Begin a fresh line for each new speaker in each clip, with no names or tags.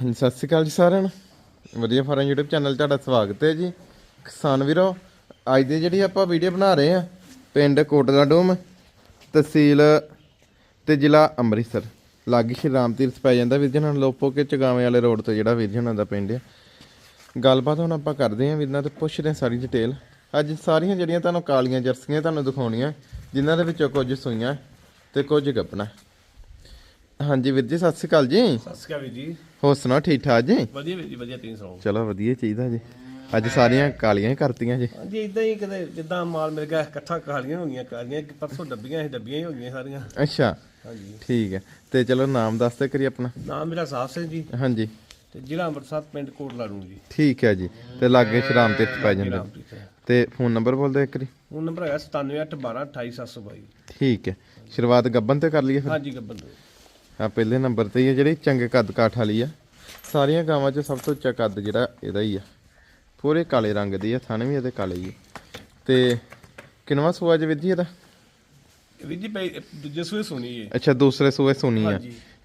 ਹਾਂਜੀ, ਸਤਿ ਸ਼੍ਰੀ ਅਕਾਲ ਜੀ ਸਾਰਿਆਂ ਨੂੰ। ਵਧੀਆ ਫਾਰਮ YouTube ਚੈਨਲ ਤੁਹਾਡਾ ਸਵਾਗਤ ਹੈ ਜੀ। ਕਿਸਾਨ ਵੀਰੋ, ਅੱਜ ਦੀ ਜਿਹੜੀ ਆਪਾਂ ਵੀਡੀਓ ਬਣਾ ਰਹੇ ਆ ਪਿੰਡ ਕੋਟਲਾ ਡੂਮ, ਤਹਿਸੀਲ ਤੇ ਜ਼ਿਲ੍ਹਾ ਅੰਮ੍ਰਿਤਸਰ। ਲਾਗੀ ਸ਼੍ਰੀ ਰਾਮ ਤੀਰਥ ਪੈ ਜਾਂਦਾ ਵੀਰ ਜੀ ਨਾਲ ਲੋਪੋ ਕੇ ਚਗਾਵੇਂ ਵਾਲੇ ਰੋਡ ਤੇ ਜਿਹੜਾ ਵੀਰ ਜੀ ਉਹਨਾਂ ਦਾ ਪਿੰਡ ਆ। ਗੱਲਬਾਤ ਹੁਣ ਆਪਾਂ ਕਰਦੇ ਆਂ ਵੀਰ ਨਾਲ ਤੇ ਪੁੱਛਦੇ ਆਂ ਸਾਰੀ ਡਿਟੇਲ ਅੱਜ ਸਾਰੀਆਂ ਜਿਹੜੀਆਂ ਤੁਹਾਨੂੰ ਕਾਲੀਆਂ ਜਰਸੀਆਂ ਤੁਹਾਨੂੰ ਦਿਖਾਉਣੀਆਂ, ਜਿਨ੍ਹਾਂ ਦੇ ਵਿੱਚੋਂ ਕੁਝ ਸੂਈਆਂ ਤੇ ਕੁਝ ਗੱਪਣਾ। ਹਾਂਜੀ ਵੀਰ ਜੀ ਸਤਿ ਸ਼੍ਰੀ ਅਕਾਲ ਜੀ।
ਸਤਿ ਸ਼੍ਰੀ ਅਕਾਲ ਵੀਰ ਜੀ।
ਹੋਰ ਸੁਣਾਓ ਠੀਕ ਠਾਕ ਜੀ?
ਵਧੀਆ ਵੀਰ ਜੀ ਵਧੀਆ ਤੁਸੀਂ ਸੁਣਾਓ?
ਚਲੋ ਵਧੀਆ ਚਾਹੀਦਾ ਜੀ। ਅੱਜ ਸਾਰੀਆਂ ਕਾਲੀਆਂ ਹੀ ਕਰਤੀਆਂ ਜੀ।
ਹਾਂਜੀ ਇਦਾਂ ਹੀ ਕਦੇ ਜਿੱਦਾਂ ਮਾਲ ਮਿਲ ਗਿਆ ਇਕੱਠਾ ਕਾਲੀਆਂ ਹੋ ਗਈਆਂ ਕਾਲੀਆਂ ਪਰਸੋਂ ਡੱਬੀਆਂ ਸੀ ਡੱਬੀਆਂ ਹੀ ਹੋ ਗਈਆਂ ਸਾਰੀਆਂ।
ਅੱਛਾ
ਹਾਂਜੀ।
ਠੀਕ ਹੈ। ਤੇ ਚਲੋ ਨਾਮ ਦੱਸ ਦੇ ਕਰੀ ਆਪਣਾ।
ਨਾਮ ਮੇਰਾ ਸਾਫ਼ ਸਿੰਘ ਜੀ।
ਹਾਂਜੀ।
ਤੇ ਜ਼ਿਲ੍ਹਾ ਅੰਮ੍ਰਿਤਸਰ ਪਿੰਡ ਕੋਟਲਾ ਨੂੰ ਜੀ।
ਠੀਕ ਹੈ ਜੀ। ਤੇ ਲਾਗੇ ਸ਼ਰਾਮ ਤੇ ਪੈ ਜਾਂਦਾ। ਤੇ ਫੋਨ ਨੰਬਰ ਬੋਲ ਦੇ ਕਰੀ
ਫੋਨ ਨੰਬਰ ਹੈਗਾ 9781128722
ਠੀਕ ਹੈ। ਸ਼ੁਰੂਆਤ ਗੱਬਨ ਤੇ ਕਰ ਲਈਏ ਫਿਰ।
ਹਾਂਜੀ ਗੱਬਨ ਤੋਂ।
ਆ ਪਹਿਲੇ ਨੰਬਰ ਤੇ ਹੀ ਹੈ ਜਿਹੜੀ ਚੰਗੇ ਕੱਦ ਕਾਠ ਵਾਲੀ ਆ। ਸਾਰੀਆਂ ਗਾਵਾਂ 'ਚ ਸਭ ਤੋਂ ਉੱਚਾ ਕੱਦ ਜਿਹੜਾ ਇਹਦਾ ਹੀ ਆ। ਪੂਰੇ ਕਾਲੇ ਰੰਗ ਦੀ ਆ ਥਣ ਵੀ ਇਹਦੇ ਕਾਲੇ ਹੀ ਆ। ਤੇ ਕਿੰਨਵਾ ਸੂਆ ਜੀ ਵੀਰ ਜੀ ਇਹਦਾ?
ਵੀਰ ਜੀ ਦੂਜੇ ਸੂਏ ਸੁਣੀ ਹੈ
ਅੱਛਾ ਦੂਸਰੇ ਸੂਏ ਸੁਣੀ ਆ।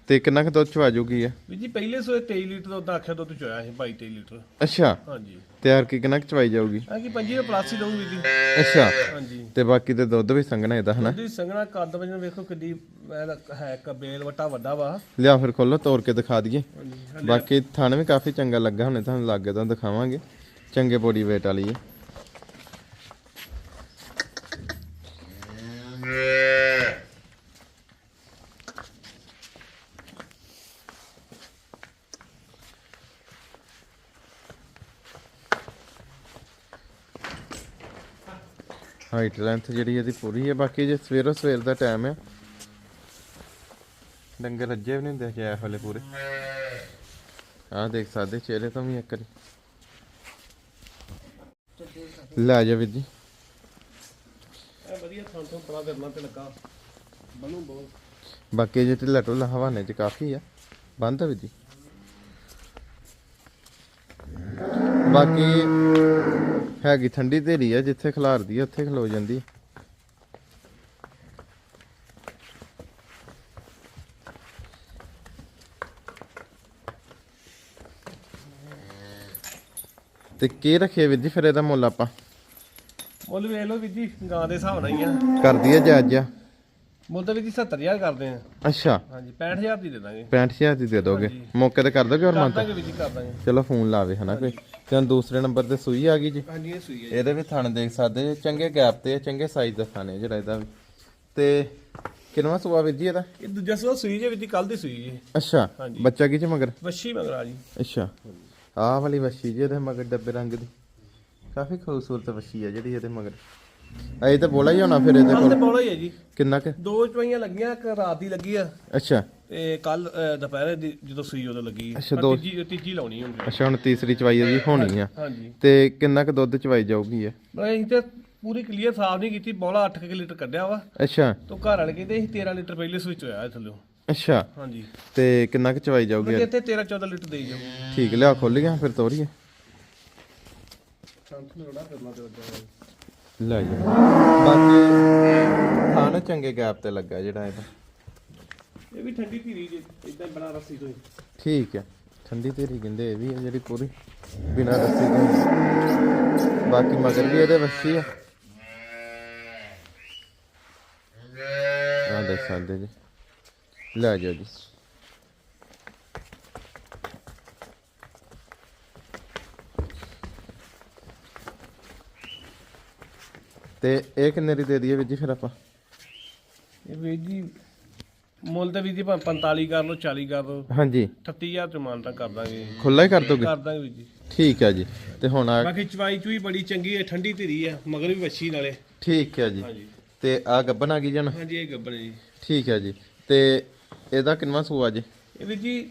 ਤੇ ਕਿੰਨਾ ਕੁ ਦੁੱਧ ਚਵਾ ਜੂਗੀ ਆ
ਵੀਰ ਜੀ ਪਹਿਲੇ ਸੂਏ 23 ਲੀਟਰ ਦੁੱਧ ਆਖਿਆ ਦੁੱਧ ਚੋਇਆ ਸੀ 22 23 ਲੀਟਰ।
ਅੱਛਾ।
ਹਾਂਜੀ।
ਤਿਆਰ ਕੀ ਕਿੰਨਾ ਕੁ ਚਵਾਈ ਜਾਊਗੀ?
ਆ ਕੀ ਪੰਜੀ ਦਾ ਪਲਾਸ ਹੀ ਦਊ ਵੀਰ ਜੀ।
ਅੱਛਾ।
ਹਾਂਜੀ।
ਤੇ ਬਾਕੀ ਤੇ ਦੁੱਧ ਵੀ ਸੰਘਣਾ ਇਹਦਾ ਹਨਾ?
ਉਹਦੀ ਸੰਗਣਾ ਕੱਦ ਵਜਨ ਵੇਖੋ ਕਿੱਡੀ ਹੈ ਕਬੇਲ ਵਟਾ ਵੱਡਾ ਵਾ।
ਲਿਆ ਫਿਰ ਖੋਲੋ ਤੋੜ ਕੇ ਦਿਖਾ ਦਈਏ।
ਹਾਂਜੀ
ਬਾਕੀ ਥਣ ਵੀ ਕਾਫੀ ਚੰਗਾ ਲੱਗਾ ਹੁਣੇ ਤੁਹਾਨੂੰ ਲੱਗੇ ਤਾਂ ਦਿਖਾਵਾਂਗੇ। ਚੰਗੇ ਬੋਡੀ weight ਵਾਲੀ ਹੈ ਹਾਈਟ ਲੈਂਥ ਜਿਹੜੀ ਇਹਦੀ ਪੂਰੀ ਹੈ ਬਾਕੀ ਜੇ ਸਵੇਰੋ ਸਵੇਰ ਦਾ ਟਾਈਮ ਹੈ ਡੰਗਰ ਰੱਜੇ ਵੀ ਨਹੀਂ ਹੁੰਦੇ ਜੇ ਹਲੇ ਪੂਰੇ। ਆਹ ਦੇਖ ਸਕਦੇ ਚਿਹਰੇ ਤੋਂ ਵੀ ਇੱਕ ਲੈ ਜਾ ਵੀਰ ਜੀ।
ਇਹ ਵਧੀਆ ਥਾਂ ਤੋਂ ਬੜਾ ਕਰਨਾ ਤੇ ਲੱਗਾ ਬਣੂ ਬਹੁਤ
ਬਾਕੀ ਜੇ ਢਿੱਲਾ ਢੁੱਲਾ ਹਵਾਨੇ ਚ ਕਾਫੀ ਆ। ਬੰਦ ਵੀਰ ਜੀ। ਬਾਕੀ ਹੈਗੀ ਠੰਡੀ ਧੇਰੀ ਆ ਜਿੱਥੇ ਖਿਲਾਰਦੀ ਆ ਉੱਥੇ ਖਲੋ ਜਾਂਦੀ। ਤੇ ਕੀ ਰੱਖਿਆ ਵੀਰ ਜੀ ਫਿਰ ਇਹਦਾ ਮੁੱਲ ਆਪਾਂ?
ਮੁੱਲ ਵੇਖ ਲਓ ਵੀਰ ਜੀ ਗਾਂ ਦੇ ਹਿਸਾਬ ਨਾਲ ਹੀ ਆ।
ਕਰਦੀ ਆ ਜਾਇਜ਼ ਆ।
ਮੁੱਲ ਤਾਂ ਜੀ 70000 ਕਰਦੇ ਆ।
ਅੱਛਾ।
ਹਾਂਜੀ 65000 ਦੀ ਦੇ ਦਾਂਗੇ।
65000 ਦੀ ਦੇ ਦੋਗੇ? ਮੌਕੇ ਤੇ ਕਰ ਦੋਗੇ
ਜੀ ਕਰ ਦਾਂਗੇ।
ਚਲੋ ਫੋਨ ਲਾਵੇ ਹਨਾ ਕੋਈ। ਤੇ ਦੂਸਰੇ ਨੰਬਰ ਤੇ ਸੂਈ ਆ ਗਈ ਜੀ।
ਹਾਂਜੀ ਇਹ ਸੂਈ ਹੈ
ਇਹਦੇ ਵੀ ਥਣ ਦੇਖ ਸਕਦੇ ਚੰਗੇ ਗੈਪ ਤੇ ਆ, ਚੰਗੇ ਸਾਈਜ਼ ਦਾ ਥਣ ਹੈ ਜਿਹੜਾ ਇਹਦਾ ਵੀ। ਤੇ ਕਿੰਨਵਾ ਸੂਆ ਵੀਰ ਜੀ ਇਹਦਾ?
ਇਹ ਦੂਜਾ ਸੂਆ ਸੂਈ ਜੇ ਜੀ ਕੱਲ ਦੀ ਸੂਈ ਜੀ।
ਅੱਛਾ।
ਹਾਂਜੀ।
ਬੱਚਾ ਕੀ ਚ ਮਗਰ?
ਵੱਛੀ ਮਗਰਾ ਜੀ।
ਅੱਛਾ। ਆਹ ਵਾਲੀ ਵੱਛੀ ਜੀ ਇਹਦੇ ਮਗਰ ਡੱਬੇ ਰੰਗ ਦੀ। ਕਾਫੀ ਖੂਬਸੂਰਤ ਵੱਛੀ ਆ ਜਿਹੜੀ ਇਹਦੇ ਮਗਰ। ਅਜੇ ਤਾਂ ਬੋਲਾ ਹੀ ਹੋਣਾ ਫਿਰ ਇਹਦੇ
ਕੱਲ। ਤੇ
ਕੋਲ
ਬੋਲਾ ਹੀ ਹੈ ਜੀ।
ਕਿੰਨਾ ਕੁ?
ਦੋ ਚਵਾਈਆਂ ਲੱਗੀਆਂ ਇੱਕ ਰਾਤ ਦੀ ਲੱਗੀ ਆ।
ਅੱਛਾ।
ਤੇ ਕੱਲ ਦੁਪਹਿਰੇ ਦੀ ਜਦੋਂ ਸੂਈ ਉਦੋਂ ਲੱਗੀ।
ਅੱਛਾ,
ਪਰ
ਦੋ-
ਤੀਜੀ ਤੀਜੀ ਲਾਉਣੀ ਹੁੰਦੀ
ਅੱਛਾ ਹੁਣ ਤੀਸਰੀ ਚਵਾਈ ਇਹਦੀ ਹੋਣੀ ਆ।
ਹਾਂਜੀ।
ਤੇ ਕਿੰਨਾ ਕੁ ਦੁੱਧ ਚਵਾਈ ਜਾਊਗੀ ਇਹ?
ਮੈਂ ਅਸੀਂ ਤੇ ਪੂਰੀ ਕਲੀਅਰ ਸਾਫ਼ ਨਹੀਂ ਕੀਤੀ ਬੋਲਾ 8 ਲੀਟਰ ਕੱਢਿਆ ਵਾ।
ਅੱਛਾ।
ਤੋਂ ਘਰ ਵਾਲੇ ਕਹਿੰਦੇ ਸੀ 13 ਲੀਟਰ ਪਹਿਲੇ ਸੂਈ ਚ ਹੋਇਆ ਇਹ ਥੱਲੇ।
ਅੱਛਾ।
ਹਾਂਜੀ।
ਤੇ ਕਿੰਨਾ ਕੁ ਚਵਾਈ ਜਾਊਗੀ ਇਹ?
ਇੱਥੇ 13 14 ਲੀਟਰ ਦੇਈ ਜਾਓ
ਠੀਕ ਲਿਆ ਖੋਲ ਗਿਆ ਫਿਰ ਤੋਰੀਏ। ਲੈ ਜੀ। ਬਾਕੀ ਥਾਣ ਚੰਗੇ ਗੈਪ ਤੇ ਲੱਗਾ ਜਿਹੜਾ ਇਹਦਾ
ਇਹ ਵੀ ਠੰਡੀ ਧੀਰੀ ਜੇ ਇਦਾਂ ਬਣਾ ਰੱਸੀ ਤੋਂ ਹੀ।
ਠੀਕ ਹੈ। ਠੰਡੀ ਤੇਰੀ ਕਹਿੰਦੇ ਇਹ ਵੀ ਹੈ ਜਿਹੜੀ ਪੂਰੀ ਬਿਨਾਂ ਰੱਸੀ ਤੋਂ ਬਾਕੀ ਮਗਰ ਵੀ ਇਹਦੇ ਵੱਛੀ ਆ। ਆ ਦੇਖ ਸਕਦੇ ਜੀ। ਲੈ ਜਾਓ ਜੀ। ਤੇ ਇਹ ਕਿੰਨੇ ਦੀ ਦੇ ਦਈਏ ਵੀਰ ਜੀ ਫਿਰ ਆਪਾਂ?
ਇਹ ਵੀ ਜੀ ਮੁੱਲ ਤੇ ਵੀ ਜੀ ਭਾਵੇਂ 45 ਕਰ ਲਓ 40 ਕਰ ਲਓ।
ਹਾਂਜੀ।
38000 ਚ ਮਾਨਤਾ ਕਰ ਦਾਂਗੇ।
ਖੁੱਲਾ ਹੀ ਕਰ ਦੋਗੇ?
ਕਰ ਦਾਂਗੇ ਵੀ ਜੀ।
ਠੀਕ ਹੈ ਜੀ। ਤੇ ਹੁਣ ਆ
ਬਾਕੀ ਚਵਾਈ ਚੂਈ ਬੜੀ ਚੰਗੀ ਹੈ ਠੰਡੀ ਧੀਰੀ ਆ ਮਗਰ ਵੀ ਵੱਛੀ ਨਾਲੇ।
ਠੀਕ ਹੈ ਜੀ।
ਹਾਂਜੀ।
ਤੇ ਆ ਗੱਬਨ ਆ ਗਈ ਜਨ
ਹਾਂਜੀ ਇਹ ਗੱਬਣ ਜੀ।
ਠੀਕ ਹੈ ਜੀ। ਤੇ ਇਹਦਾ ਕਿੰਨਾ ਸੂਆ ਜੀ?
ਇਹ ਵੀ ਜੀ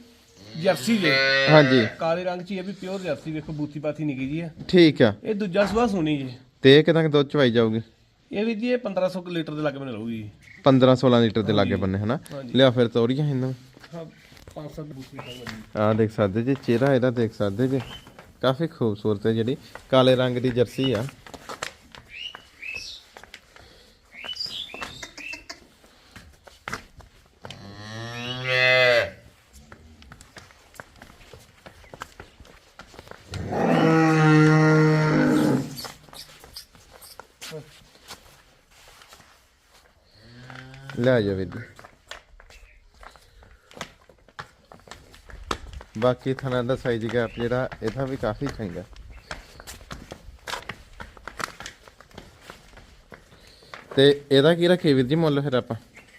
ਜਰਸੀ ਜੇ।
ਹਾਂਜੀ।
ਕਾਲੇ ਰੰਗ ਚ ਹੀ ਇਹ ਵੀ ਪਿਓਰ ਜਰਸੀ ਵੇਖੋ ਬੂਥੀ ਬਾਥੀ ਨਿੱਕੀ ਜੀ ਆ
ਠੀਕ ਆ
ਇਹ ਦੂਜਾ ਸੁਆ ਸੋਨੀ ਜੀ।
ਤੇ ਇਹ ਕਿੰਨਾ ਕੁ ਦੁੱਧ ਚਵਾਈ ਜਾਊਗੀ?
ਇਹ ਵੀ ਜੀ ਇਹ 1500 ਕੁ ਲੀਟਰ ਦੇ ਲੱਗੇ ਮੈਨੂੰ ਰਹੂਗੀ
15 16 ਲੀਟਰ ਦੇ ਲਾਗੇ ਬੰਨੇ ਹਨਾ। ਲਿਆ ਫਿਰ ਤੋਰੀਆਂ ਇਹਨਾਂ
ਹਾਂ 500 ਬੂਥੀ ਲੱਗੀ
ਆ ਦੇਖ ਸਕਦੇ ਜੀ ਚਿਹਰਾ ਇਹਦਾ ਦੇਖ ਸਕਦੇ ਜੀ। ਕਾਫੀ ਖੂਬਸੂਰਤ ਹੈ ਜਿਹੜੀ ਕਾਲੇ ਰੰਗ ਦੀ ਜਰਸੀ ਆ। ਲੈ ਜਾ ਵੀਰ ਬਾਕੀ ਥਣਾ ਦਾ ਸਾਈਜ਼ ਗੈਪ ਜਿਹੜਾ ਇਹਦਾ ਵੀ ਕਾਫੀ ਚੰਗਾ। ਤੇ ਇਹਦਾ ਕੀ ਰੱਖੇ ਵੀਰ ਜੀ ਮੁੱਲ ਫਿਰ ਆਪਾਂ?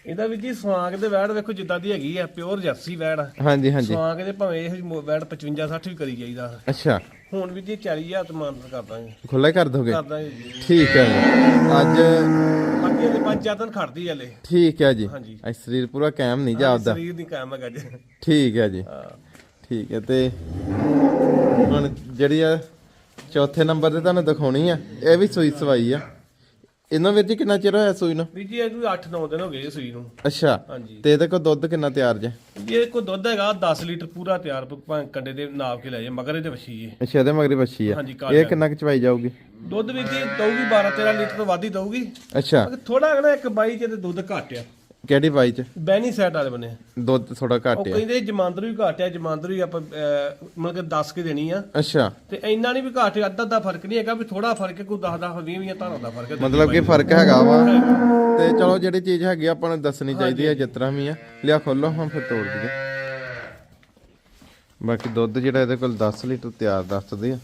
ਇਹਦਾ ਵੀ ਜੀ ਸਵਾਂਗ ਦੇ ਵੈੜ ਵੇਖੋ ਜਿੱਦਾਂ ਦੀ ਹੈਗੀ ਆ ਪਿਓਰ ਜਰਸੀ ਵੈੜ
ਹਾਂਜੀ ਹਾਂਜੀ।
ਸਵਾਂਗ ਦੇ ਭਾਵੇਂ ਇਹ ਵੈੜ 55 60 ਵੀ ਕਰੀ ਜਾਈਦਾ।
ਅੱਛਾ।
ਹੁਣ ਵੀ ਜੀ 40000 ਤੇ ਮਾਨਤ ਕਰ ਦਾਂਗੇ।
ਖੁੱਲਾ ਕਰ ਦੋਗੇ?
ਕਰ ਦਾਂਗੇ ਜੀ।
ਠੀਕ ਹੈ ਜੀ। ਅੱਜ
ਬਾਕੀ ਇਹਦੇ ਪੰਜ ਚਾਰ ਦਿਨ ਖੜਦੀ ਹਲੇ।
ਠੀਕ ਹੈ ਜੀ।
ਹਾਂਜੀ।
ਅੱਜ ਸਰੀਰ ਪੂਰਾ ਕਾਇਮ ਨਹੀਂ ਜਾਪਦਾ
ਸਰੀਰ ਦੀ ਕਾਇਮ ਹੈਗਾ ਜੀ।
ਠੀਕ ਹੈ ਜੀ।
ਹਾਂ।
ਠੀਕ ਹੈ ਤੇ ਹੁਣ ਜਿਹੜੀ ਆ ਚੌਥੇ ਨੰਬਰ ਤੇ ਤੁਹਾਨੂੰ ਦਿਖਾਉਣੀ ਆ ਇਹ ਵੀ ਸੂਈ ਸਵਾਈ ਆ। ਇਹਨਾਂ ਵਿੱਚ ਕਿੰਨਾ ਚਿਰ ਹੋਇਆ ਸੂਈ ਨੂੰ?
ਵੀ ਜੀ ਇਹਨੂੰ 8-9 ਦਿਨ ਹੋ ਗਏ ਸੂਈ ਨੂੰ।
ਅੱਛਾ
ਹਾਂਜੀ।
ਤੇ ਇਹਦੇ ਕੋਲ ਦੁੱਧ ਕਿੰਨਾ ਤਿਆਰ ਜੇ?
ਇਹ ਕੋ ਦੁੱਧ ਹੈਗਾ 10 ਲੀਟਰ ਪੂਰਾ ਤਿਆਰ ਭਾਵੇਂ ਕੰਡੇ ਦੇ ਨਾਪ ਕੇ ਲੈ ਜੇ ਮਗਰ ਇਹਦੇ ਵਛੀ ਏ
ਅੱਛਾ ਇਹਦੇ ਮਗਰੀ ਬੱਚੀ ਆ।
ਹਾਂਜੀ, ਕਾਲੀ
ਇਹ ਕਿੰਨਾ ਕੁ ਚਵਾਈ ਜਾਊਗੀ?
ਦੁੱਧ ਵੀ ਜੀ ਦਊਗੀ 12-13 ਲੀਟਰ ਤੋਂ ਵੱਧ ਹੀ ਦਊਗੀ।
ਅੱਛਾ।
ਥੋੜਾ ਨਾ ਇੱਕ ਬਾਈ ਤੇ ਦੁੱਧ ਘੱਟ ਆ।
ਕਿਹੜੀ ਬਾਈ ਚ?
ਬੈਨੀ ਸੈਟ ਵਾਲੇ ਬਨੇ
ਦੁੱਧ ਥੋੜਾ
ਉਹ
ਘੱਟ ਆ।
ਕਹਿੰਦੇ ਜਮਾਂਦਰੂ ਵੀ ਘੱਟ ਆ ਜਮਾਂਦਰੂ ਹੀ ਆਪਾਂ ਅਹ, ਮਤਲਬ ਕਿ 10 ਕੇ ਦੇਣੀ ਆ।
ਅੱਛਾ।
ਤੇ ਇੰਨਾ ਨਹੀਂ ਵੀ ਘੱਟ ਅੱਧਾ ਅੱਧਾ ਫ਼ਰਕ ਨਹੀਂ ਹੈਗਾ ਵੀ ਥੋੜਾ ਫ਼ਰਕ ਹੈ ਕੋਈ 10 10 20 20 ਧਾਰਾਂ ਦਾ ਫ਼ਰਕ ਹੈ।
ਮਤਲਬ ਕਿ ਫ਼ਰਕ ਹੈਗਾ ਵਾ। ਤੇ ਚਲੋ ਜਿਹੜੀ ਚੀਜ਼ ਹੈਗੀ ਆ ਆਪਾਂ ਨੂੰ ਦੱਸਣੀ ਚਾਹੀਦੀ ਹੈ ਜਿਸ ਤਰ੍ਹਾਂ ਵੀ ਆ। ਲਿਆ ਖੋਲੋ ਹਾਂ ਫਿਰ ਤੋੜ ਦਈਏ ਬਾਕੀ ਦੁੱਧ ਜਿਹੜਾ ਇਹਦੇ ਕੋਲ 10 ਲੀਟਰ ਤਿਆਰ ਦੱਸਦੇ ਆ।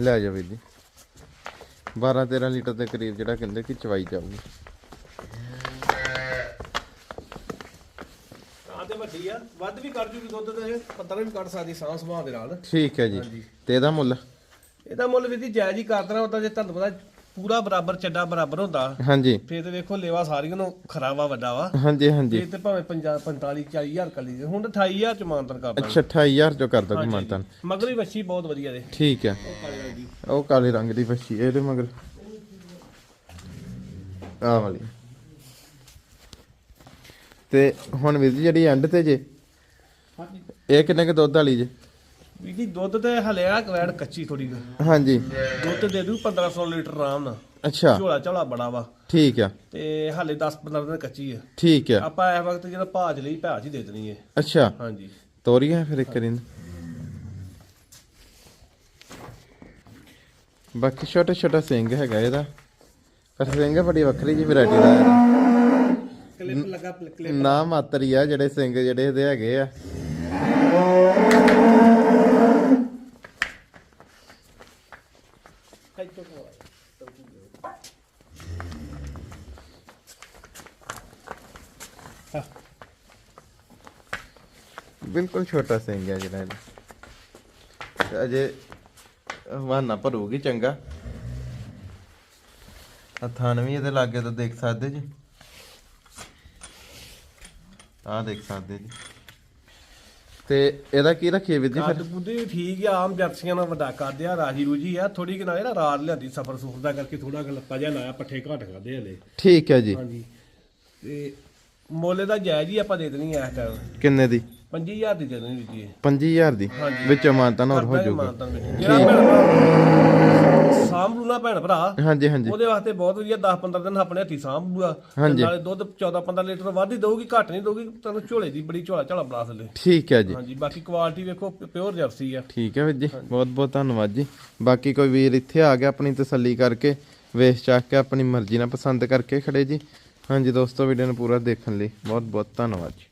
ਲੈ ਜਾ ਵੀਰ ਜੀ 12 13 ਲੀਟਰ ਦੇ ਕਰੀਬ ਜਿਹੜਾ ਕਹਿੰਦੇ ਕਿ ਚਵਾਈ ਜਾਊਗੀ।
ਤੇ ਵੱਡੀ ਆ ਵੱਧ ਵੀ ਕਰ ਜੂਗੀ ਦੁੱਧ ਤੇ 15 ਵੀ ਕੱਢ ਸਕਦੀ ਸਾਹ ਸੁਭਾਅ ਦੇ ਨਾਲ।
ਠੀਕ ਹੈ ਜੀ। ਤੇ ਇਹਦਾ ਮੁੱਲ?
ਇਹਦਾ ਮੁੱਲ ਵੀ ਜੀ ਜਾਇਜ਼ ਹੀ ਕਰ ਦੇਣਾ ਉਹਦਾ ਜੇ ਤੁਹਾਨੂੰ ਪਤਾ ਪੂਰਾ ਬਰਾਬਰ ਚੱਡਾ ਬਰਾਬਰ ਹੁੰਦਾ।
ਹਾਂਜੀ।
ਫੇਰ ਤੇ ਵੇਖੋ ਲੇਵਾ ਸਾਰੀਆਂ ਨੂੰ ਖਰਾਵਾ ਵੱਡਾ ਵਾ।
ਹਾਂਜੀ ਹਾਂਜੀ।
ਤੇ ਤੇ ਭਾਵੇਂ 50 45 40000 ਕੱਲੀ ਦੇ ਹੁਣ 28000 ਚ ਮਾਨਤਨ ਕਰਦਾ
ਅੱਛਾ 28000 ਜੋ ਕਰ ਦੋਗੇ ਮਾਨਤਨ।
ਮਗਰ ਵੱਛੀ ਬਹੁਤ ਵਧੀਆ ਦੇ।
ਠੀਕ ਹੈ।
ਉਹ ਕਾਲੇ ਰੰਗ ਦੀ।
ਬੱਚੀ ਇਹਦੇ ਮਗਰ। ਆਹ ਵਾਲੀ। ਤੇ ਹੁਣ ਵੀਰ ਜੀ ਜਿਹੜੀ ਐਂਡ ਤੇ ਜੇ
ਹਾਂਜੀ।
ਇਹ ਕਿੰਨੇ ਕ ਦੁੱਧ ਵਾਲੀ ਜੇ?
ਵੀ ਦੁੱਧ ਤੇ ਹਲੇ ਆ ਕਵੈੜ ਕੱਚੀ ਥੋੜੀ
ਹਾਂਜੀ।
ਦੁੱਧ ਦੇ ਦੂ 1500 ਲੀਟਰ ਆਰਾਮ ਨਾਲ।
ਅੱਛਾ।
ਝੋਲਾ ਝੋਲਾ ਬੜਾ ਵਾ।
ਠੀਕ ਆ।
ਤੇ ਹਲੇ 10 15 ਦਿਨ ਕੱਚੀ ਆ।
ਠੀਕ ਆ।
ਆਪਾਂ ਇਸ ਵਕਤ ਜਿਹੜਾ ਭਾਜ ਲਈ ਭਾਜ ਹੀ ਦੇ ਦੇਣੀ ਹੈ
ਅੱਛਾ।
ਹਾਂਜੀ।
ਤੋਰੀ ਹੈ ਫਿਰ ਇੱਕ ਵਾਰੀ ਨੂੰ। ਬਾਕੀ ਛੋਟਾ ਛੋਟਾ ਸਿੰਘ ਹੈਗਾ ਇਹਦਾ। ਪਰ ਸਿੰਘ ਬੜੀ ਵੱਖਰੀ ਜੀ ਵੈਰਾਈਟੀ ਦਾ ਹੈ।
ਕਲਿੱਪ ਲੱਗਾ ਕਲਿੱਪ।
ਨਾ ਮਾਤਰ ਆ ਜਿਹੜੇ ਸਿੰਘ ਜਿਹੜੇ ਇਹਦੇ ਹੈਗੇ ਆ। ਬਿਲਕੁਲ ਛੋਟਾ ਸਿੰਘ ਹੈ ਜਿਹੜਾ ਇਹਦਾ। ਅਜੇ ਹਵਾਨਾ ਭਰੂਗੀ ਚੰਗਾ। ਆ ਥਣ ਵੀ ਇਹਦੇ ਲਾਗੇ ਤੋਂ ਦੇਖ ਸਕਦੇ ਜੀ। ਆਹ ਦੇਖ ਸਕਦੇ ਜੀ। ਤੇ ਇਹਦਾ ਕੀ ਰੱਖੀਏ ਵੀਰ ਜੀ ਫਿਰ?
ਕੱਦ ਕੁੱਦੇ ਠੀਕ ਆ ਆਮ ਜਰਸੀਆਂ ਨਾਲ ਵੱਡਾ ਕਰਦੇ ਆ ਰਾਜੀ ਰੂਜੀ ਆ। ਥੋੜੀ ਕਿ ਨਾ ਰਾਤ ਲਿਆਂਦੀ ਸਫਰ ਸੁਫਰ ਦਾ ਕਰਕੇ ਥੋੜਾ ਕਿ ਲੱਪਾ ਜਿਹਾ ਲਾਇਆ ਪੱਠੇ ਘੱਟ ਖਾਦੇ ਹਲੇ।
ਠੀਕ ਹੈ ਜੀ।
ਹਾਂਜੀ। ਤੇ ਮੋਲੇ ਦਾ ਜਾਇਜ਼ ਹੀ ਆਪਾਂ ਦੇ ਦੇਣੀ ਆ ਇਸ ਟਾਈਮ
ਕਿੰਨੇ ਦੀ?
25000 ਦੀ ਦੇ ਦੇਣੀ ਜੀ।
25000 ਦੀ। ਵਿੱਚੋਂ ਮਾਨਤਾ ਹੋਰ ਹੋ
ਕਰਦਾ
ਜਾਊਗਾ
ਵਿੱਚ। ਜਿਹੜਾ ਭੈਣ ਭਰਾ। ਸਾਂਭੂ ਨਾ ਭੈਣ ਭਰਾ।
ਹਾਂਜੀ ਹਾਂਜੀ।
ਉਹਦੇ ਵਾਸਤੇ ਬਹੁਤ ਵਧੀਆ 10 15 ਦਿਨ ਆਪਣੇ ਹੱਥੀ ਸਾਂਭੂਗਾ। ਤੇ
ਹਾਂਜੀ।
ਨਾਲੇ ਦੁੱਧ 14 15 ਲੀਟਰ ਵੱਧ ਹੀ ਦਊਗੀ ਘੱਟ ਨਹੀਂ ਦਊਗੀ ਤੁਹਾਨੂੰ ਝੋਲੇ ਦੀ ਬੜੀ ਝੋਲਾ ਝੋਲਾ ਬਣਾ ਥੱਲੇ
ਠੀਕ ਹੈ ਜੀ।
ਹਾਂਜੀ ਬਾਕੀ ਕੁਆਲਿਟੀ ਵੇਖੋ ਪਿਓਰ ਜਰਸੀ ਆ।
ਠੀਕ ਹੈ ਵੀਰ ਜੀ ਬਹੁਤ ਬਹੁਤ ਧੰਨਵਾਦ ਜੀ। ਬਾਕੀ ਕੋਈ ਵੀਰ ਇੱਥੇ ਆ ਗਿਆ ਆਪਣੀ ਤਸੱਲੀ ਕਰਕੇ ਵੇਚ ਚੱਕ ਕੇ ਆਪਣੀ ਮਰਜ਼ੀ ਨਾਲ ਪਸੰਦ ਕਰਕੇ ਖੜੇ ਜੀ। ਹਾਂਜੀ ਦੋਸਤੋ ਵੀਡੀਓ ਨੂੰ ਪੂਰਾ ਦੇਖਣ ਲਈ ਬਹੁਤ ਬਹੁਤ ਧੰਨਵਾਦ ਜੀ।